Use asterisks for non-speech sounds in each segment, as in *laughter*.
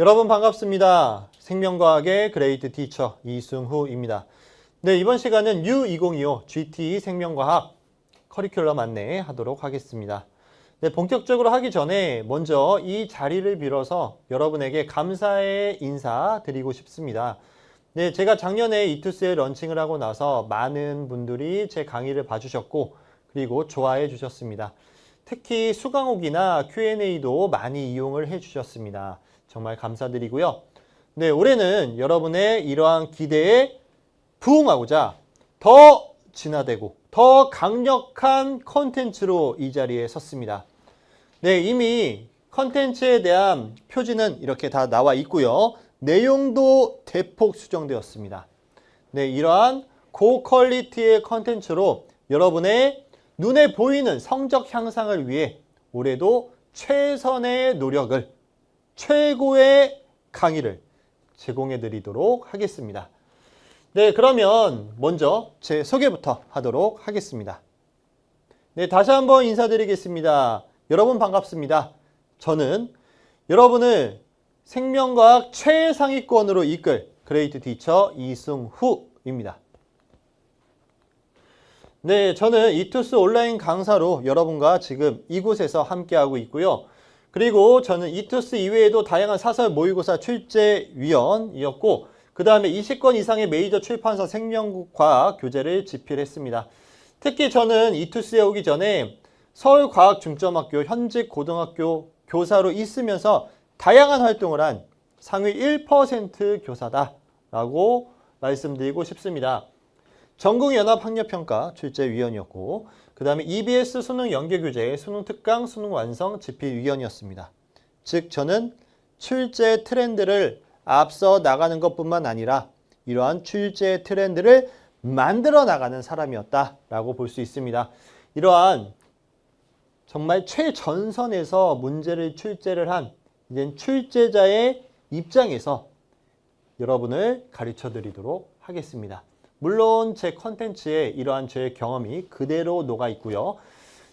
여러분 반갑습니다. 생명과학의 그레이트 티처 이승후입니다. 네, 이번 시간은 U2025 GT 생명과학 커리큘럼 안내 하도록 하겠습니다. 네, 본격적으로 하기 전에 먼저 이 자리를 빌어서 여러분에게 감사의 인사 드리고 싶습니다. 네, 제가 작년에 이투스에 런칭을 하고 나서 많은 분들이 제 강의를 봐주셨고 그리고 좋아해 주셨습니다. 특히 수강옥이나 Q&A도 많이 이용을 해 주셨습니다. 정말 감사드리고요. 네, 올해는 여러분의 이러한 기대에 부응하고자 더 진화되고 더 강력한 컨텐츠로 이 자리에 섰습니다. 네, 이미 컨텐츠에 대한 표지는 이렇게 다 나와 있고요. 내용도 대폭 수정되었습니다. 네, 이러한 고퀄리티의 컨텐츠로 여러분의 눈에 보이는 성적 향상을 위해 올해도 최선의 노력을 최고의 강의를 제공해 드리도록 하겠습니다. 네, 그러면 먼저 제 소개부터 하도록 하겠습니다. 네, 다시 한번 인사드리겠습니다. 여러분 반갑습니다. 저는 여러분을 생명과학 최상위권으로 이끌 그레이트 티처 이승후입니다. 네, 저는 이투스 온라인 강사로 여러분과 지금 이곳에서 함께하고 있고요. 그리고 저는 이투스 이외에도 다양한 사설 모의고사 출제위원이었고, 그 다음에 20권 이상의 메이저 출판사 생명과학 교재를 집필했습니다. 특히 저는 이투스에 오기 전에 서울과학중점학교 현직 고등학교 교사로 있으면서 다양한 활동을 한 상위 1% 교사다라고 말씀드리고 싶습니다. 전국연합학력평가 출제위원이었고 그 다음에 EBS 수능 연계교재 수능 특강 수능 완성 집필 위원이었습니다. 즉 저는 출제 트렌드를 앞서 나가는 것뿐만 아니라 이러한 출제 트렌드를 만들어 나가는 사람이었다라고 볼 수 있습니다. 이러한 정말 최전선에서 문제를 출제를 한 이제 출제자의 입장에서 여러분을 가르쳐 드리도록 하겠습니다. 물론 제 컨텐츠에 이러한 제 경험이 그대로 녹아 있고요.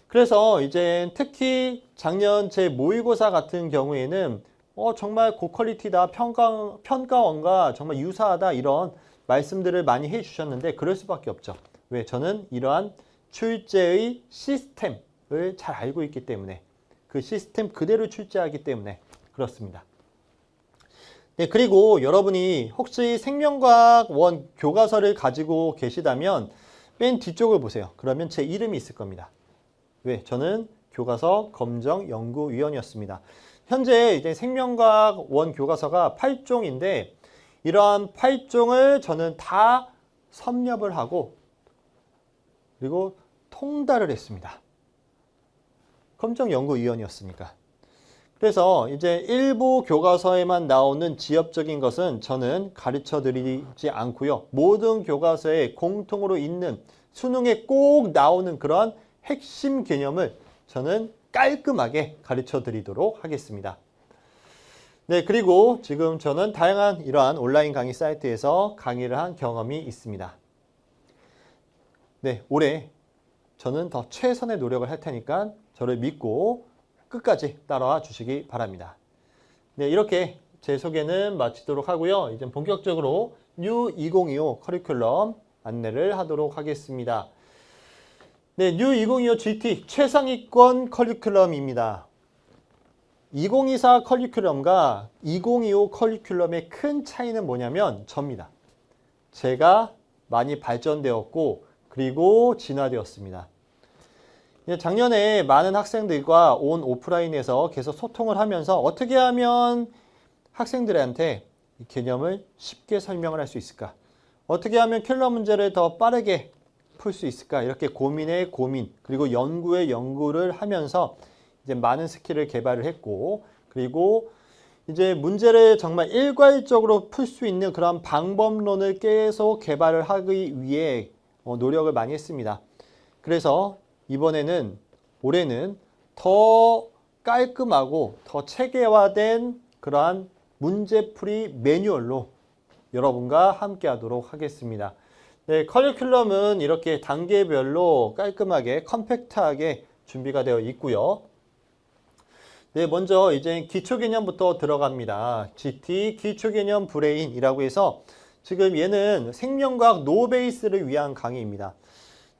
그래서 이제 특히 작년 제 모의고사 같은 경우에는 어, 정말 고퀄리티다, 평가, 평가원과 정말 유사하다 이런 말씀들을 많이 해주셨는데 그럴 수밖에 없죠. 왜? 저는 이러한 출제의 시스템을 잘 알고 있기 때문에 그 시스템 그대로 출제하기 때문에 그렇습니다. 네, 그리고 여러분이 혹시 생명과학 원 교과서를 가지고 계시다면 맨 뒤쪽을 보세요. 그러면 제 이름이 있을 겁니다. 왜? 저는 교과서 검정 연구위원이었습니다. 현재 이제 생명과학 원 교과서가 8종인데 이러한 8종을 저는 다 섭렵을 하고 그리고 통달을 했습니다. 검정 연구위원이었으니까. 그래서 이제 일부 교과서에만 나오는 지엽적인 것은 저는 가르쳐 드리지 않고요. 모든 교과서에 공통으로 있는 수능에 꼭 나오는 그런 핵심 개념을 저는 깔끔하게 가르쳐 드리도록 하겠습니다. 네, 그리고 지금 저는 다양한 이러한 온라인 강의 사이트에서 강의를 한 경험이 있습니다. 네, 올해 저는 더 최선의 노력을 할 테니까 저를 믿고 끝까지 따라와 주시기 바랍니다. 네, 이렇게 제 소개는 마치도록 하고요. 이제 본격적으로 뉴 2025 커리큘럼 안내를 하도록 하겠습니다. 네, 뉴 2025 GT 최상위권 커리큘럼입니다. 2024 커리큘럼과 2025 커리큘럼의 큰 차이는 뭐냐면 접니다. 제가 많이 발전되었고 그리고 진화되었습니다. 작년에 많은 학생들과 온 오프라인에서 계속 소통을 하면서 어떻게 하면 학생들한테 이 개념을 쉽게 설명을 할 수 있을까? 어떻게 하면 킬러 문제를 더 빠르게 풀 수 있을까? 이렇게 고민에 고민, 그리고 연구에 연구를 하면서 이제 많은 스킬을 개발을 했고, 그리고 이제 문제를 정말 일괄적으로 풀 수 있는 그런 방법론을 계속 개발을 하기 위해 어, 노력을 많이 했습니다. 그래서 이번에는 올해는 더 깔끔하고 더 체계화된 그러한 문제풀이 매뉴얼로 여러분과 함께 하도록 하겠습니다. 네, 커리큘럼은 이렇게 단계별로 깔끔하게 컴팩트하게 준비가 되어 있고요. 네, 먼저 이제 기초 개념부터 들어갑니다. GT 기초 개념 브레인이라고 해서 지금 얘는 생명과학 노베이스를 위한 강의입니다.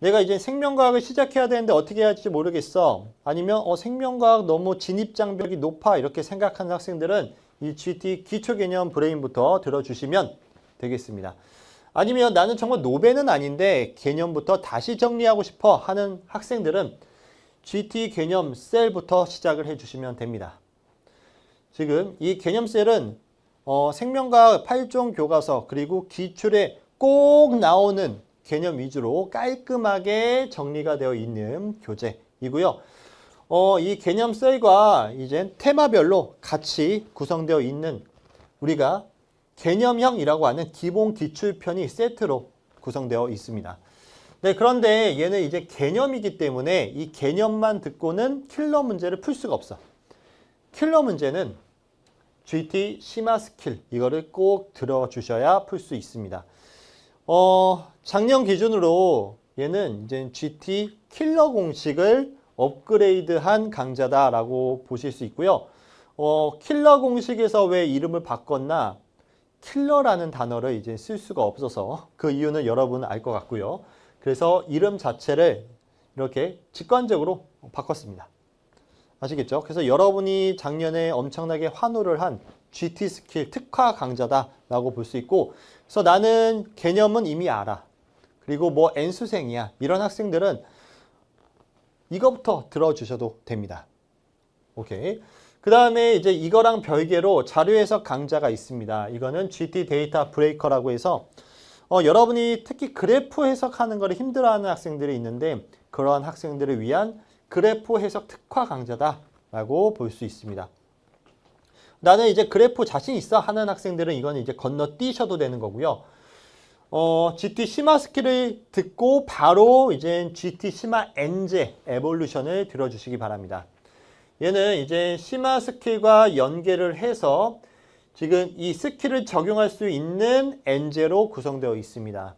내가 이제 생명과학을 시작해야 되는데 어떻게 해야 할지 모르겠어. 아니면 어, 생명과학 너무 진입 장벽이 높아 이렇게 생각하는 학생들은 이 GT 기초 개념 브레인부터 들어주시면 되겠습니다. 아니면 나는 정말 노베는 아닌데 개념부터 다시 정리하고 싶어 하는 학생들은 GT 개념 셀부터 시작을 해주시면 됩니다. 지금 이 개념 셀은 어, 생명과학 8종 교과서 그리고 기출에 꼭 나오는 개념 위주로 깔끔하게 정리가 되어 있는 교재이고요. 어, 이 개념 셀과 이제 테마별로 같이 구성되어 있는 우리가 개념형이라고 하는 기본 기출편이 세트로 구성되어 있습니다. 네, 그런데 얘는 이제 개념이기 때문에 이 개념만 듣고는 킬러 문제를 풀 수가 없어. 킬러 문제는 GT 심화 스킬 이거를 꼭 들어주셔야 풀 수 있습니다. 어, 작년 기준으로 얘는 이제 GT 킬러 공식을 업그레이드한 강좌다라고 보실 수 있고요. 어, 킬러 공식에서 왜 이름을 바꿨나? 킬러라는 단어를 이제 쓸 수가 없어서 그 이유는 여러분 알 것 같고요. 그래서 이름 자체를 이렇게 직관적으로 바꿨습니다. 아시겠죠? 그래서 여러분이 작년에 엄청나게 환호를 한 GT 스킬 특화 강좌다라고 볼 수 있고, 그래서 나는 개념은 이미 알아. 그리고 뭐 N수생이야. 이런 학생들은 이거부터 들어주셔도 됩니다. 오케이. 그 다음에 이제 이거랑 별개로 자료 해석 강좌가 있습니다. 이거는 GT 데이터 브레이커라고 해서 어, 여러분이 특히 그래프 해석하는 거를 힘들어하는 학생들이 있는데 그러한 학생들을 위한 그래프 해석 특화 강좌다라고 볼 수 있습니다. 나는 이제 그래프 자신 있어 하는 학생들은 이건 이제 건너뛰셔도 되는 거고요. 어, GT 심화 스킬을 듣고 바로 이제 GT 심화 엔제 에볼루션을 들어주시기 바랍니다. 얘는 이제 심화 스킬과 연계를 해서 지금 이 스킬을 적용할 수 있는 엔제로 구성되어 있습니다.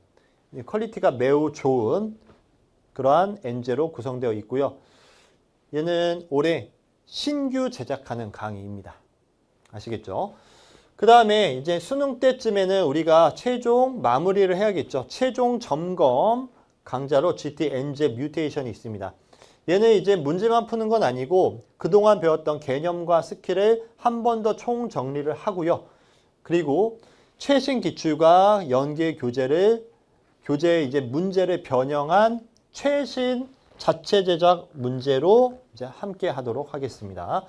퀄리티가 매우 좋은 그러한 엔제로 구성되어 있고요. 얘는 올해 신규 제작하는 강의입니다. 아시겠죠? 그 다음에 이제 수능 때쯤에는 우리가 최종 마무리를 해야겠죠. 최종 점검 강좌로 GT 엔제 뮤테이션이 있습니다. 얘는 이제 문제만 푸는 건 아니고 그동안 배웠던 개념과 스킬을 한 번 더 총 정리를 하고요. 그리고 최신 기출과 연계 교재를 교재의 이제 문제를 변형한 최신 자체 제작 문제로 이제 함께 하도록 하겠습니다.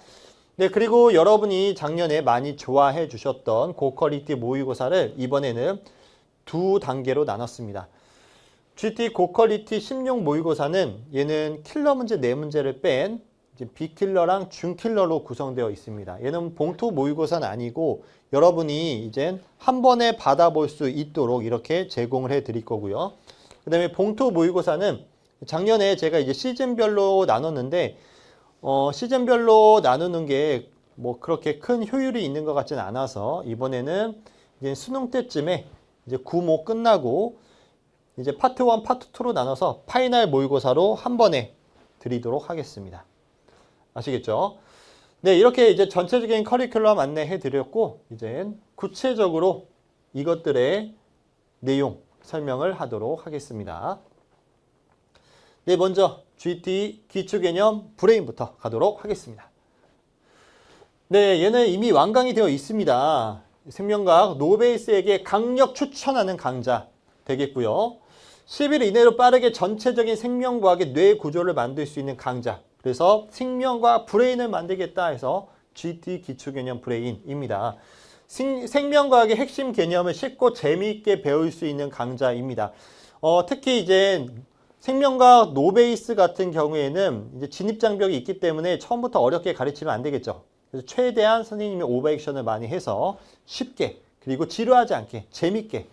네, 그리고 여러분이 작년에 많이 좋아해 주셨던 고퀄리티 모의고사를 이번에는 두 단계로 나눴습니다. GT 고퀄리티 16 모의고사는 얘는 킬러 문제 네 문제를 뺀 비킬러랑 중킬러로 구성되어 있습니다. 얘는 봉투 모의고사는 아니고 여러분이 이제 한 번에 받아볼 수 있도록 이렇게 제공을 해 드릴 거고요. 그 다음에 봉투 모의고사는 작년에 제가 이제 시즌별로 나눴는데 어, 시즌별로 나누는 게 뭐 그렇게 큰 효율이 있는 것 같지는 않아서 이번에는 이제 수능 때쯤에 이제 구모 끝나고 이제 파트 1, 파트 2로 나눠서 파이널 모의고사로 한 번에 드리도록 하겠습니다. 아시겠죠? 네, 이렇게 이제 전체적인 커리큘럼 안내해 드렸고, 이제 구체적으로 이것들의 내용 설명을 하도록 하겠습니다. 네, 먼저 GT 기초개념 브레인부터 가도록 하겠습니다. 네, 얘는 이미 완강이 되어 있습니다. 생명과학 노베이스에게 강력 추천하는 강좌 되겠고요. 10일 이내로 빠르게 전체적인 생명과학의 뇌 구조를 만들 수 있는 강좌. 그래서 생명과학 브레인을 만들겠다 해서 GT 기초개념 브레인입니다. 생, 생명과학의 핵심 개념을 쉽고 재미있게 배울 수 있는 강좌입니다. 어, 특히 이제 생명과학 노베이스 같은 경우에는 이제 진입장벽이 있기 때문에 처음부터 어렵게 가르치면 안 되겠죠. 그래서 최대한 선생님이 오버액션을 많이 해서 쉽게 그리고 지루하지 않게 재밌게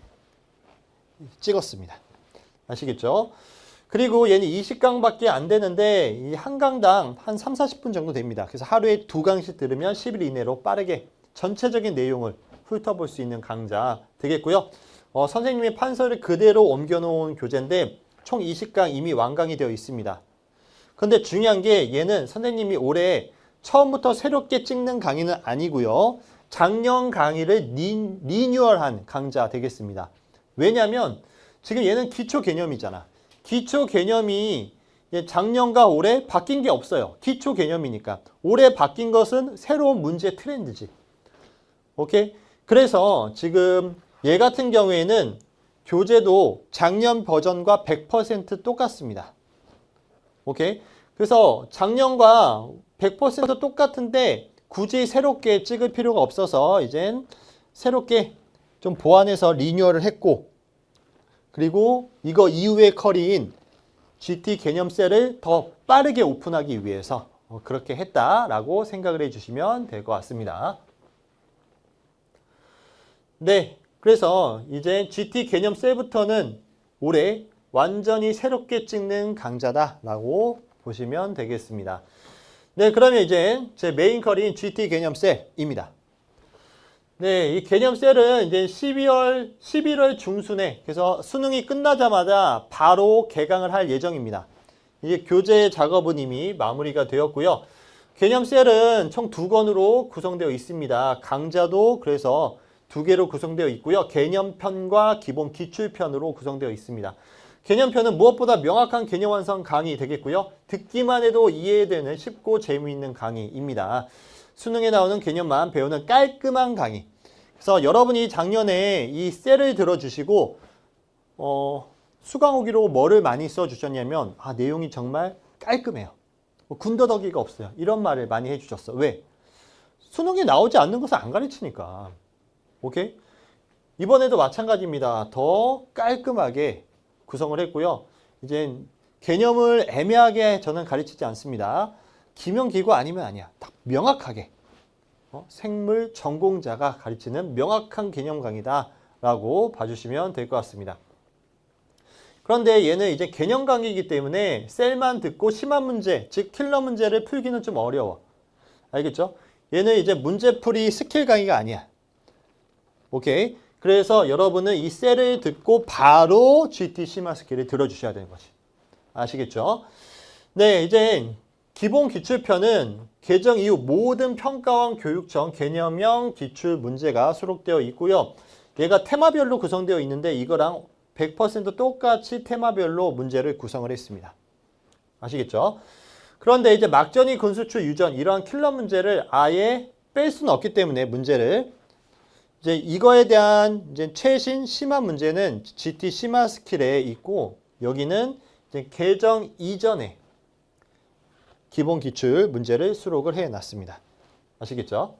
찍었습니다. 아시겠죠? 그리고 얘는 20강밖에 안 되는데 이 한 강당 한 3, 40분 정도 됩니다. 그래서 하루에 두 강씩 들으면 10일 이내로 빠르게 전체적인 내용을 훑어볼 수 있는 강좌 되겠고요. 어, 선생님의 판서를 그대로 옮겨놓은 교재인데 총 20강 이미 완강이 되어 있습니다. 근데 중요한 게 얘는 선생님이 올해 처음부터 새롭게 찍는 강의는 아니고요. 작년 강의를 리, 리뉴얼한 강좌 되겠습니다. 왜냐하면 지금 얘는 기초 개념이잖아. 기초 개념이 예, 작년과 올해 바뀐 게 없어요. 기초 개념이니까. 올해 바뀐 것은 새로운 문제 트렌드지. 오케이? 그래서 지금 얘 같은 경우에는 교재도 작년 버전과 100% 똑같습니다. 오케이? 그래서 작년과 100% 똑같은데 굳이 새롭게 찍을 필요가 없어서 이젠 새롭게 좀 보완해서 리뉴얼을 했고 그리고 이거 이후의 커리인 GT 개념 셀을 더 빠르게 오픈하기 위해서 어, 그렇게 했다라고 생각을 해주시면 될 것 같습니다. 네, 그래서 이제 GT 개념 셀부터는 올해 완전히 새롭게 찍는 강좌다라고 보시면 되겠습니다. 네, 그러면 이제 제 메인 커리인 GT 개념 셀입니다. 네, 이 개념 셀은 이제 12월, 11월 중순에 그래서 수능이 끝나자마자 바로 개강을 할 예정입니다. 이게 교재 작업은 이미 마무리가 되었고요. 개념 셀은 총 두 권으로 구성되어 있습니다. 강좌도 그래서 두 개로 구성되어 있고요. 개념편과 기본 기출편으로 구성되어 있습니다. 개념편은 무엇보다 명확한 개념 완성 강의 되겠고요. 듣기만 해도 이해되는 쉽고 재미있는 강의입니다. 수능에 나오는 개념만 배우는 깔끔한 강의. 그래서 여러분이 작년에 이 셀을 들어주시고 어, 수강 오기로 뭐를 많이 써주셨냐면 아 내용이 정말 깔끔해요. 뭐 군더더기가 없어요. 이런 말을 많이 해주셨어. 왜? 수능에 나오지 않는 것을 안 가르치니까. 오케이? 이번에도 마찬가지입니다. 더 깔끔하게 구성을 했고요. 이제 개념을 애매하게 저는 가르치지 않습니다. 기명기구 아니면 아니야. 딱 명확하게 어? 생물 전공자가 가르치는 명확한 개념 강의다 라고 봐주시면 될 것 같습니다. 그런데 얘는 이제 개념 강의이기 때문에 셀만 듣고 심한 문제, 즉 킬러 문제를 풀기는 좀 어려워. 알겠죠? 얘는 이제 문제풀이 스킬 강의가 아니야. 오케이? 그래서 여러분은 이 셀을 듣고 바로 GT 스킬을 들어주셔야 되는 거지. 아시겠죠? 네, 이제 기본 기출편은 개정 이후 모든 평가원 교육청 개념형 기출 문제가 수록되어 있고요. 얘가 테마별로 구성되어 있는데 이거랑 100% 똑같이 테마별로 문제를 구성을 했습니다. 아시겠죠? 그런데 이제 막전이 군수출 유전 이러한 킬러 문제를 아예 뺄 수는 없기 때문에 문제를 이제 이거에 대한 이제 최신 심화 문제는 GT 심화 스킬에 있고 여기는 이제 개정 이전에 기본 기출 문제를 수록을 해 놨습니다. 아시겠죠?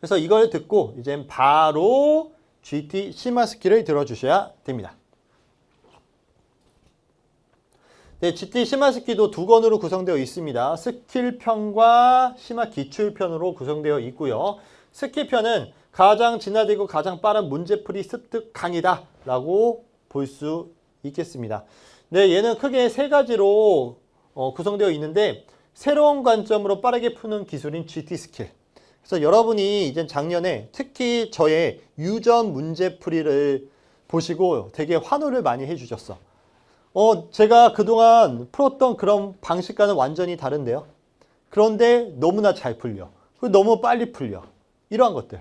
그래서 이걸 듣고 이제 바로 GT 심화 스킬을 들어주셔야 됩니다. 네, GT 심화 스킬도 두 권으로 구성되어 있습니다. 스킬편과 심화 기출편으로 구성되어 있고요. 스킬편은 가장 진화되고 가장 빠른 문제풀이 습득 강의다라고 볼 수 있겠습니다. 네, 얘는 크게 세 가지로 어, 구성되어 있는데 새로운 관점으로 빠르게 푸는 기술인 GT 스킬. 그래서 여러분이 이제 작년에 특히 저의 유전 문제풀이를 보시고 되게 환호를 많이 해주셨어. 어, 제가 그동안 풀었던 그런 방식과는 완전히 다른데요. 그런데 너무나 잘 풀려. 너무 빨리 풀려. 이러한 것들.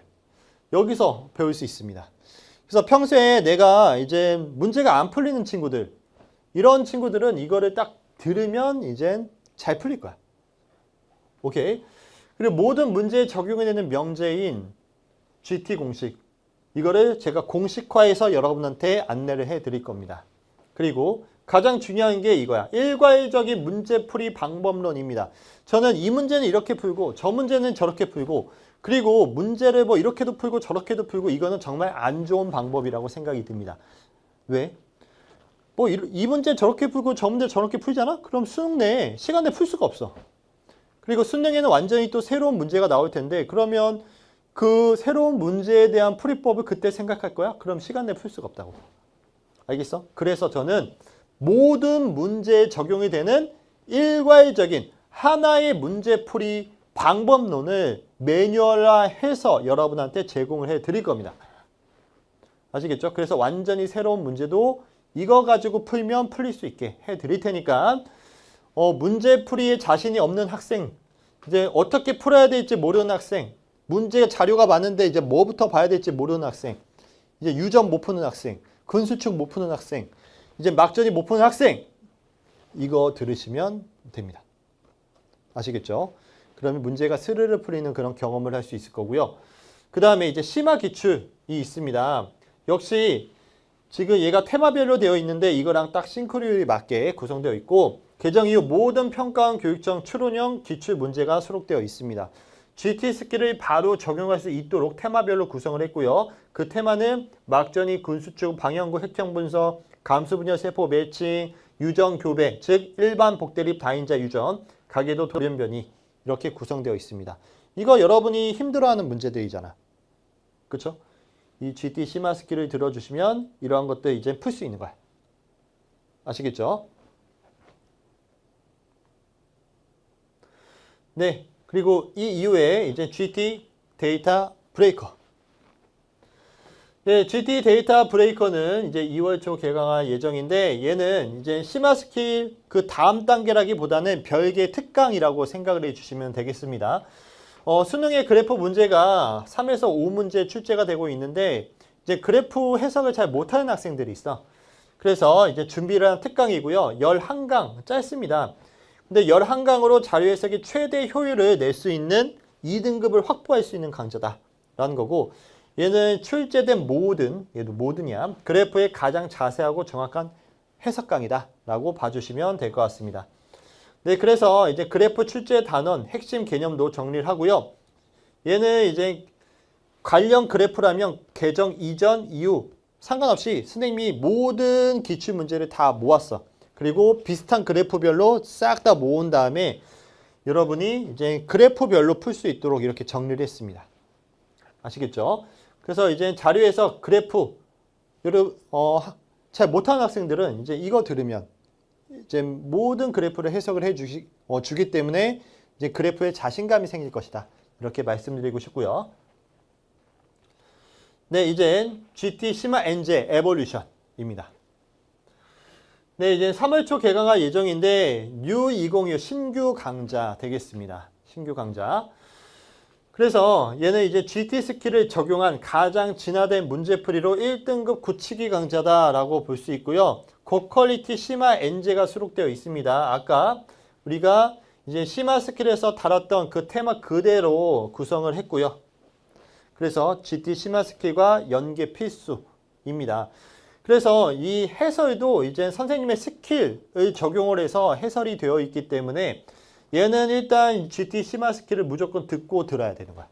여기서 배울 수 있습니다. 그래서 평소에 내가 이제 문제가 안 풀리는 친구들, 이런 친구들은 이거를 딱 들으면 이젠 잘 풀릴 거야. 오케이? 그리고 모든 문제에 적용해내는 명제인 GT 공식, 이거를 제가 공식화해서 여러분한테 안내를 해 드릴 겁니다. 그리고 가장 중요한 게 이거야. 일괄적인 문제풀이 방법론입니다. 저는 이 문제는 이렇게 풀고 저 문제는 저렇게 풀고 그리고 문제를 뭐 이렇게도 풀고 저렇게도 풀고 이거는 정말 안 좋은 방법이라고 생각이 듭니다. 왜? 뭐 이 문제 저렇게 풀고 저 문제 저렇게 풀잖아? 그럼 수능 내에 시간 내에 풀 수가 없어. 그리고 수능에는 완전히 또 새로운 문제가 나올 텐데 그러면 그 새로운 문제에 대한 풀이법을 그때 생각할 거야? 그럼 시간 내에 풀 수가 없다고. 알겠어? 그래서 저는 모든 문제에 적용이 되는 일괄적인 하나의 문제풀이 방법론을 매뉴얼화해서 여러분한테 제공을 해 드릴 겁니다. 아시겠죠? 그래서 완전히 새로운 문제도 이거 가지고 풀면 풀릴 수 있게 해 드릴 테니까 어, 문제풀이에 자신이 없는 학생 이제 어떻게 풀어야 될지 모르는 학생, 문제 자료가 많은데 이제 뭐부터 봐야 될지 모르는 학생, 이제 유전 못 푸는 학생, 근수축 못 푸는 학생, 이제 막전이 못 푸는 학생, 이거 들으시면 됩니다. 아시겠죠? 그러면 문제가 스르르 풀리는 그런 경험을 할 수 있을 거고요. 그 다음에 이제 심화 기출이 있습니다. 역시 지금 얘가 테마별로 되어 있는데 이거랑 딱 싱크로율이 맞게 구성되어 있고 개정 이후 모든 평가원 교육청 추론형 기출 문제가 수록되어 있습니다. GT 스킬을 바로 적용할 수 있도록 테마별로 구성을 했고요. 그 테마는 막전이 군수축 방향구 획형 분석, 감수 분열 세포 매칭, 유전 교배, 즉 일반 복대립 다인자 유전, 가계도 돌연변이 이렇게 구성되어 있습니다. 이거 여러분이 힘들어하는 문제들이잖아. 그렇죠? 이 GT 스킬을 들어주시면 이러한 것들 이제 풀 수 있는 거야. 아시겠죠? 네. 그리고 이 이후에 이제 GT 데이터 브레이커. 네, GT 데이터 브레이커는 이제 2월 초 개강할 예정인데 얘는 이제 스킬 그 다음 단계라기보다는 별개 특강이라고 생각을 해 주시면 되겠습니다. 어, 수능의 그래프 문제가 3에서 5문제 출제가 되고 있는데 이제 그래프 해석을 잘 못하는 학생들이 있어. 그래서 이제 준비를 한 특강이고요. 11강 짧습니다. 근데 11강으로 자료 해석이 최대 효율을 낼 수 있는 2등급을 확보할 수 있는 강좌다라는 거고 얘는 출제된 모든 얘도 모든이야. 그래프의 가장 자세하고 정확한 해석 강이다 라고 봐주시면 될 것 같습니다. 네, 그래서 이제 그래프 출제 단원 핵심 개념도 정리를 하고요. 얘는 이제 관련 그래프라면 개정 이전 이후 상관없이 선생님이 모든 기출 문제를 다 모았어. 그리고 비슷한 그래프별로 싹 다 모은 다음에 여러분이 이제 그래프별로 풀 수 있도록 이렇게 정리를 했습니다. 아시겠죠? 그래서 이제 자료에서 그래프 여러분 어, 잘 못하는 학생들은 이제 이거 들으면 이제 모든 그래프를 해석을 해 주시, 어, 주기 때문에 이제 그래프에 자신감이 생길 것이다. 이렇게 말씀드리고 싶고요. 네, 이제 GT 시마 엔제 에볼루션입니다. 네, 이제 3월 초 개강할 예정인데 뉴 2025 신규 강좌 되겠습니다. 신규 강좌. 그래서 얘는 이제 GT 스킬을 적용한 가장 진화된 문제풀이로 1등급 굳히기 강좌다라고 볼 수 있고요. 고퀄리티 심화 엔제가 수록되어 있습니다. 아까 우리가 이제 심화 스킬에서 다뤘던 그 테마 그대로 구성을 했고요. 그래서 GT 심화 스킬과 연계 필수입니다. 그래서 이 해설도 이제 선생님의 스킬을 적용을 해서 해설이 되어 있기 때문에 얘는 일단 GT 스킬을 무조건 듣고 들어야 되는 거야.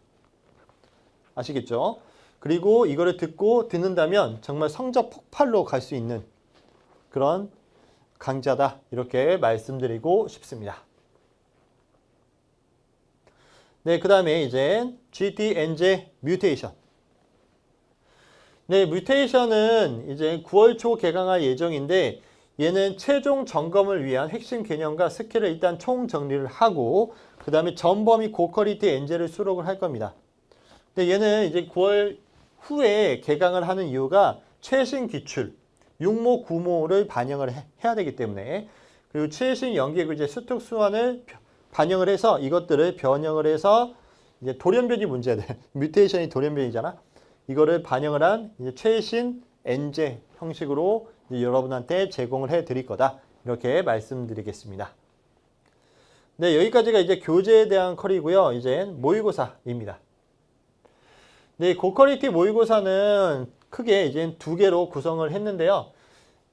아시겠죠? 그리고 이거를 듣고 듣는다면 정말 성적 폭발로 갈 수 있는 그런 강좌다. 이렇게 말씀드리고 싶습니다. 네, 그 다음에 이제 GTNJ 뮤테이션. 네, 뮤테이션은 이제 9월 초 개강할 예정인데 얘는 최종 점검을 위한 핵심 개념과 스킬을 일단 총 정리를 하고 그 다음에 전범위 고퀄리티 엔젤을 수록을 할 겁니다. 근데 얘는 이제 9월 후에 개강을 하는 이유가 최신 기출, 육모, 구모를 반영을 해, 야 되기 때문에 그리고 최신 연계구제 수특 수완을 반영을 해서 이것들을 변형을 해서 이제 돌연변이 문제들, *laughs* 뮤테이션이 돌연변이잖아. 이거를 반영을 한 이제 최신 엔제 형식으로 여러분한테 제공을 해 드릴 거다. 이렇게 말씀드리겠습니다. 네, 여기까지가 이제 교재에 대한 커리고요. 이제 모의고사입니다. 네, 고퀄리티 모의고사는 크게 이제 두 개로 구성을 했는데요.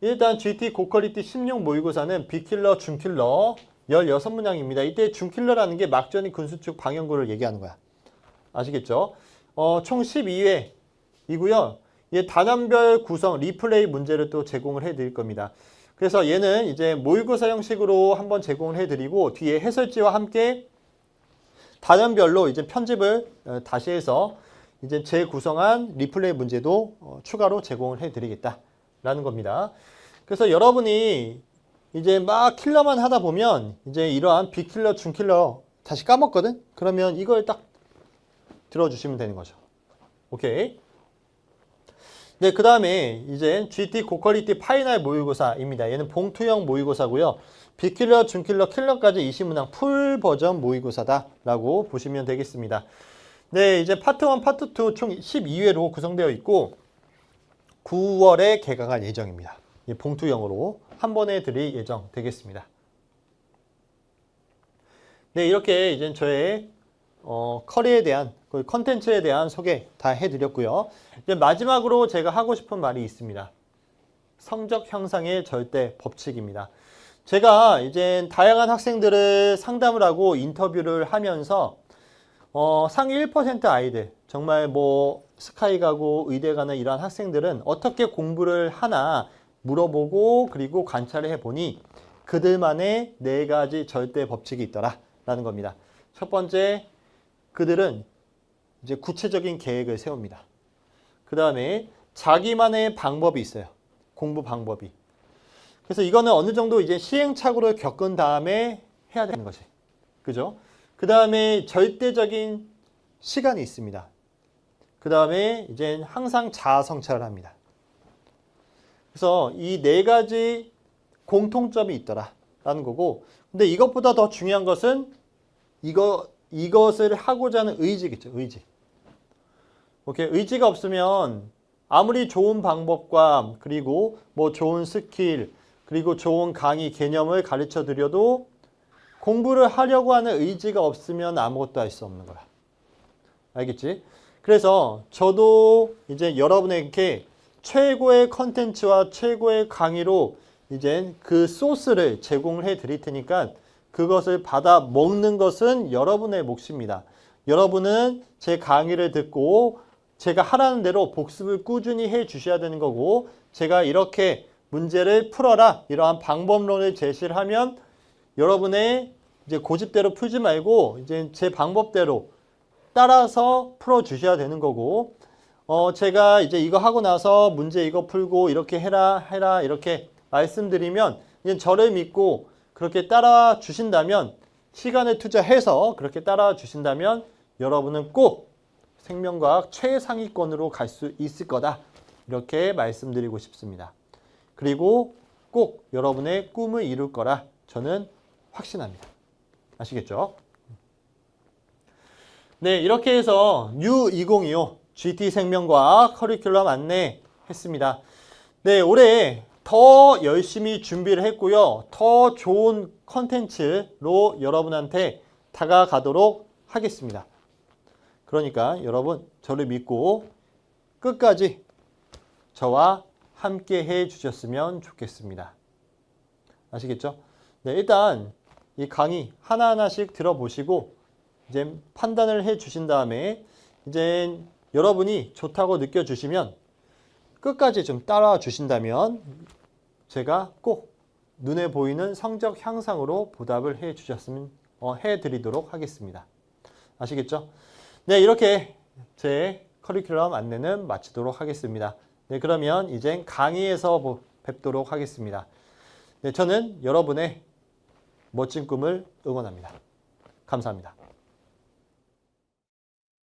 일단 GT 고퀄리티 16 모의고사는 비킬러, 중킬러 16문항입니다. 이때 중킬러라는 게 막전이 군수축 방향구를 얘기하는 거야. 아시겠죠? 어, 총 12회이고요. 얘 단원별 구성 리플레이 문제를 또 제공을 해 드릴 겁니다. 그래서 얘는 이제 모의고사 형식으로 한번 제공을 해 드리고 뒤에 해설지와 함께 단원별로 이제 편집을 어, 다시 해서 이제 재구성한 리플레이 문제도 어, 추가로 제공을 해 드리겠다라는 겁니다. 그래서 여러분이 이제 막 킬러만 하다 보면 이제 이러한 비킬러, 중킬러 다시 까먹거든? 그러면 이걸 딱 들어주시면 되는 거죠. 오케이. 네, 그 다음에 이제 GT 고퀄리티 파이널 모의고사입니다. 얘는 봉투형 모의고사고요. 비킬러, 준킬러, 킬러까지 이시문항 풀 버전 모의고사다라고 보시면 되겠습니다. 네, 이제 파트 1, 파트 2 총 12회로 구성되어 있고 9월에 개강할 예정입니다. 이 봉투형으로 한 번에 드릴 예정 되겠습니다. 네, 이렇게 이제 저의 어, 커리에 대한 그 컨텐츠에 대한 소개 다 해드렸고요. 이제 마지막으로 제가 하고 싶은 말이 있습니다. 성적 향상의 절대 법칙입니다. 제가 이제 다양한 학생들을 상담을 하고 인터뷰를 하면서 어, 상위 1% 아이들 정말 뭐 스카이 가고 의대 가는 이러한 학생들은 어떻게 공부를 하나 물어보고 그리고 관찰을 해보니 그들만의 네 가지 절대 법칙이 있더라 라는 겁니다. 첫 번째 그들은 이제 구체적인 계획을 세웁니다. 그 다음에 자기만의 방법이 있어요. 공부 방법이. 그래서 이거는 어느 정도 이제 시행착오를 겪은 다음에 해야 되는 거지. 그죠? 그 다음에 절대적인 시간이 있습니다. 그 다음에 이제 항상 자아 성찰을 합니다. 그래서 이 네 가지 공통점이 있더라 라는 거고, 근데 이것보다 더 중요한 것은 이거 이것을 하고자 하는 의지겠죠. 의지. 오케이 의지가 없으면 아무리 좋은 방법과 그리고 뭐 좋은 스킬 그리고 좋은 강의 개념을 가르쳐 드려도 공부를 하려고 하는 의지가 없으면 아무것도 할 수 없는 거야. 알겠지? 그래서 저도 이제 여러분에게 최고의 컨텐츠와 최고의 강의로 이제 그 소스를 제공을 해 드릴 테니까 그것을 받아 먹는 것은 여러분의 몫입니다. 여러분은 제 강의를 듣고 제가 하라는 대로 복습을 꾸준히 해 주셔야 되는 거고 제가 이렇게 문제를 풀어라 이러한 방법론을 제시를 하면 여러분의 이제 고집대로 풀지 말고 이제 제 방법대로 따라서 풀어 주셔야 되는 거고 어 제가 이제 이거 하고 나서 문제 이거 풀고 이렇게 해라 해라 이렇게 말씀드리면 이제 저를 믿고 그렇게 따라 주신다면 시간을 투자해서 그렇게 따라 주신다면 여러분은 꼭 생명과학 최상위권으로 갈 수 있을 거다. 이렇게 말씀드리고 싶습니다. 그리고 꼭 여러분의 꿈을 이룰 거라 저는 확신합니다. 아시겠죠? 네, 이렇게 해서 U2025 GT 생명과학 커리큘럼 안내했습니다. 네, 올해 더 열심히 준비를 했고요. 더 좋은 컨텐츠로 여러분한테 다가가도록 하겠습니다. 그러니까 여러분 저를 믿고 끝까지 저와 함께 해 주셨으면 좋겠습니다. 아시겠죠? 네, 일단 이 강의 하나하나씩 들어보시고 이제 판단을 해 주신 다음에 이제 여러분이 좋다고 느껴 주시면 끝까지 좀 따라와 주신다면 제가 꼭 눈에 보이는 성적 향상으로 보답을 해 주셨으면 어, 해 드리도록 하겠습니다. 아시겠죠? 네, 이렇게 제 커리큘럼 안내는 마치도록 하겠습니다. 네, 그러면 이제 강의에서 보- 뵙도록 하겠습니다. 네, 저는 여러분의 멋진 꿈을 응원합니다. 감사합니다.